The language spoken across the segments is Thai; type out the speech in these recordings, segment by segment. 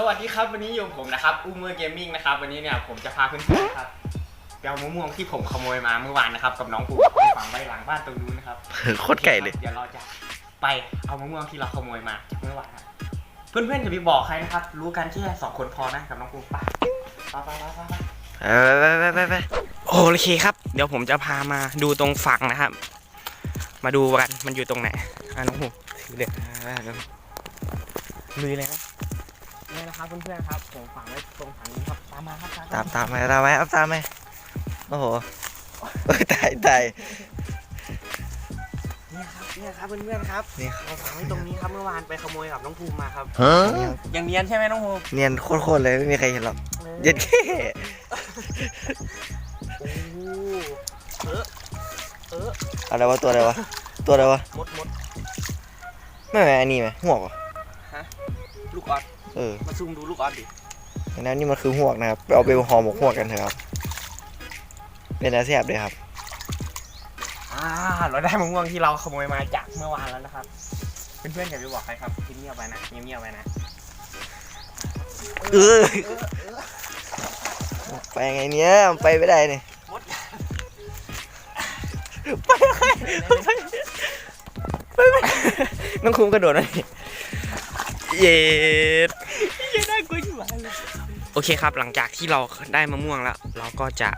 สวัสดีครับวันนี้อยู่กับผมนะครับอูเมอร์เกมมิ่งนะครับวันนี้เนี่ยผมจะพาเพื่อนๆครับไปเอามะม่วงที่ผมขโมยมาเมื่อวานนะครับกับน้องปูไปฝังไว้หลังบ้านตรงนู้นนะครับโคตรไก่เลย เดี๋ยวเราจะไปเอามะม่วงที่เราขโมยมาจากเมื่อวานครับเพื่อนๆอย่าไปบอกใครนะครับ รู้กันแค่สองคนพอนะกับน้องปูไปไปไปไปไปไปไปไปไปไปไปโอเคครับ เดี๋ยวผมจะพามาดูตรงฝั่งนะครับ มาดูกันมันอยู่ตรงไหนอะน้องปูถือเลยลุยเลยนะ นี่นะครับเพื่อนๆครับผมฝังไว้ตรงถังนี้ครับตามมาครับตามตามไปตามไปเอาตามไปโอ้โหโอ้ยตายตายเนี่ยครับเนี่ยครับเพื่อนๆครับนี่เราฝังไว้ตรงนี้ครับเมื่อวานไปขโมยกับน้องภูมิมาครับฮะยังเนียนใช่ไหมน้องภูมิเนียนโคตรๆเลยไม่มีใครเห็นหรอกเย็ดแค่โอ้โหเออเอออะไรวะตัวอะไรวะตัวอะไรวะมดมดไม่ไหมอันนี้ไหมหวกเหรอลูก ออดเออมาซูมดูลูกออดดิอันนั้นนี่มันคือหวกนะครับไปเอาไปห่อหมกหวกกันเถอะครับ เป็นอะไรแซ่บเลยครับ อ่าเราได้มะม่วงที่เราขโมยมาจากเมื่อวานแล้วนะครับ เพื่อนๆอย่าไปบอกใครครับเงียบๆไว้นะเงียบๆไว้นะเออไปไงเนี้ยมันไปไม่ได้เนี่ยมดน้องคุ้มกระโดดหน่อย เย็ดยังได้กลัวชิบหายเลยโอเคครับหลังจากที่เราได้มะม่วงแล้ว เราก็จะ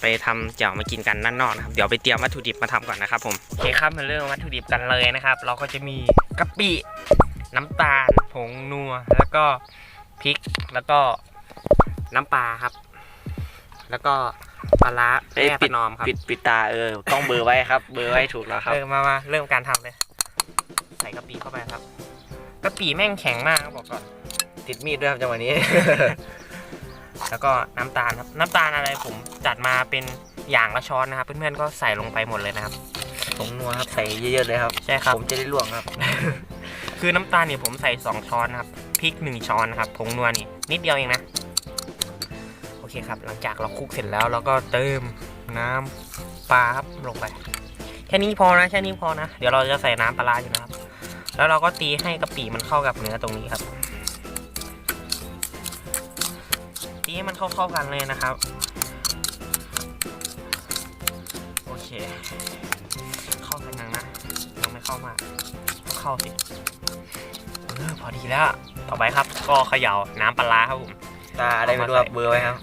ไปทำแจ่วมากินกันด้านนอกนะครับเดี๋ยวไปเตรียมวัตถุดิบมาทำก่อนนะครับผมโอเคครับมาเริ่มวัตถุดิบกันเลยนะครับ เราก็จะมีกะปิน้ำตาลผงนัว แล้วก็พริกแล้วก็น้ำปลาครับ แล้วก็ปลาร้าเอ้ยแม่ปิปดระนอมครับปิดปิดตาเออต้องเบอร์ไว้ครับ เบอร์ไว้ถูกแล้วครับเออมามาเริ่มการทำเลย ใส่กะปิเข้าไปครับ กะปิแม่งแข็งมากครับบอกก่อน ติดมีดด้วยครับจังหวะนี้ แล้วก็น้ำตาลครับ น้ำตาลอะไรผมจัดมาเป็นอย่างละช้อนนะครับ เพื่อนๆก็ใส่ลงไปหมดเลยนะครับผงนัวครับใส่เยอะๆเลยครับใช่ครับผมจะได้ล่วงครับ คือน้ำตาลเนี่ยผมใส่2ช้อนนะครับพริก1ช้อนนะครับผงนัวนี่นิดเดียวเองนะโอเคครับ หลังจากเราคลุกเสร็จแล้วเราก็เติมน้ำปลาครับลงไปแค่นี้พอนะแค่นี้พอนะ เดี๋ยวเราจะใส่น้ำปลาร้าอยู่นะครับ แล้วเราก็ตีให้กะปิมันเข้ากับเนื้อตรงนี้ครับ ตีให้มันเข้าๆกันเลยนะครับ โอเค เข้ากันยังนะยังไม่เข้ามากต้องเข้าสิเออพอดีแล้ว ต่อไปครับ ก็เขย่าน้ำปลาร้าครับผมตาอะไรไม่รู้ครับเบอร์ไว้ครับ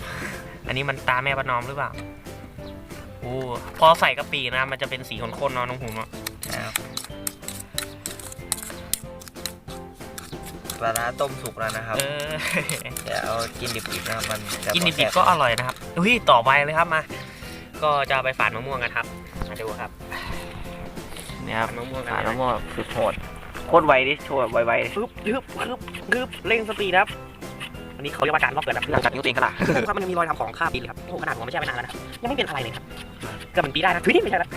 อันนี้มันตาแม่ประนอมหรือเปล่าโอ้พอใส่กะปินะมันจะเป็นสีข้นๆเนาะน้องหูเนาะ ปลาร้าต้มสุกแล้วนะครับเอออย่าเอากินดิบๆนะครับมันจะกินดิบๆก็อร่อยนะครับอุ้ยต่อไปเลยครับมา ก็จะเอาไปฝานมะม่วงกันครับมาดูครับเนี่ยครับฝานมะม่วงกันฝาเลยน้ำมันคือโหดโคตรไวดิโชว์แบบไวปึ๊บยึบปึ๊บยึบเร่งสปีดครับอันนี้เขาเรียกว่าการรอบเกิดแบบๆหลังจากนิ้วตัวเองขนาดครับมันยังมีรอยทำของคราบปีนครับโอ้โหขนาดผมไม่ใช่ไปนานแล้วนะครับยังไม่เป็นอะไรเลยครับเกือบเป็นปีได้นะทุยไม่ใช่แล้ว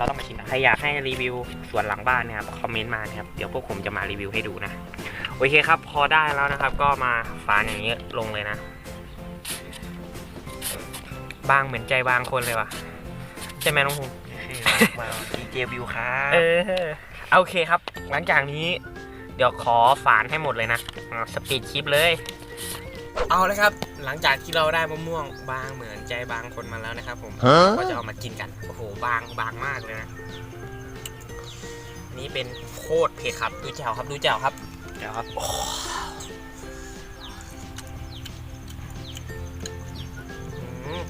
เราต้องมาชิมนะใครอยากให้รีวิวสวนหลังบ้านเนี่ยครับคอมเมนต์มานะครับเดี๋ยวพวกผมจะมารีวิวให้ดูนะโอเคครับ พอได้แล้วนะครับ ก็มาฝานอย่างนี้ลงเลยนะ บางเหมือนใจบางคนเลยว่ะใช่ไหมน้องภูมิมาดีเจวิวครัเอบอโอเคครับ หลังจากนี้ เดี๋ยวขอฝานให้หมดเลยนะเอาสปีดคลิปเลย เอาเลยครับ หลังจากที่เราได้มะม่วงบางเหมือนใจบางคนมาแล้วนะครับ ผมฮะก็จะเอามากินกัน โอ้โห บางบางมากเลยนะ นี่เป็นโคตรเผ็ดครับ ดูแจ่วครับ ดูแจ่วครับเดี๋ยวครับอืม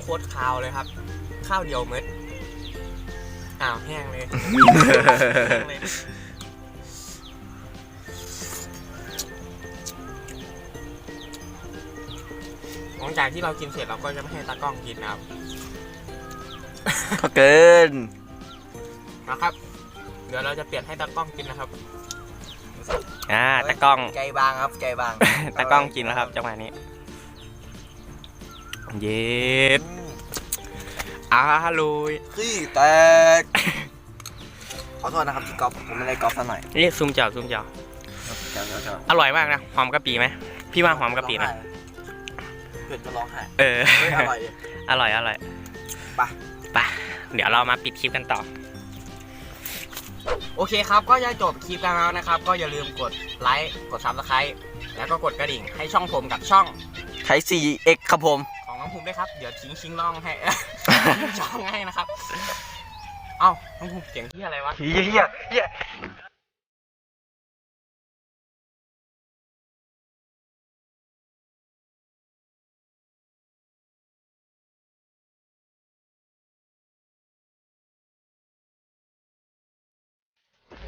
โคตรคาวเลยครับ ข้าวเดียวเม็ดอ้าวแห้งเลย ห้งเลยหลังจากที่เรากินเสร็จเราก็จะไม่ให้ตากล้องกินนะครับก็เกินนะครับ เดี๋ยวเราจะเปลี่ยนให้ตากล้องกินนะครับ อ่าตากล้องใจบางครับใจบาง ตากล้องกินแล้วครับจังหวะนี้ เย็ดอาลุยขี้แตก ขอโทษนะครับที่กอล์ฟผมไม่ได้กอล์ฟซะหน่อยนี่ซูมเจ้าซูมเจ้าเจ้าเจ้าเจ้าอร่อยมากนะหอมกะปิไหมพี่ว่าหอมกะปินะเพื่อนก็ร้องไห้เออ เฮ้ยอร่อยดิ อร่อยอร่อยไป ไปเดี๋ยวเรามาปิดคลิปกันต่อ โอเคครับ ก็จะจบคลิปกันแล้วนะครับ ก็อย่าลืมกดไลค์กดซับสไครต์แล้วก็กดกระดิ่งให้ช่องผมกับช่องใช้ 4x ครับผม ของน้องภูมิด้วยครับ เดี๋ยวทิ้งชิงล่องให้ทิ้งช่องให้นะครับ เอ้าน้องภูมิเสียงที่อะไรวะ เฮียเฮียเฮีย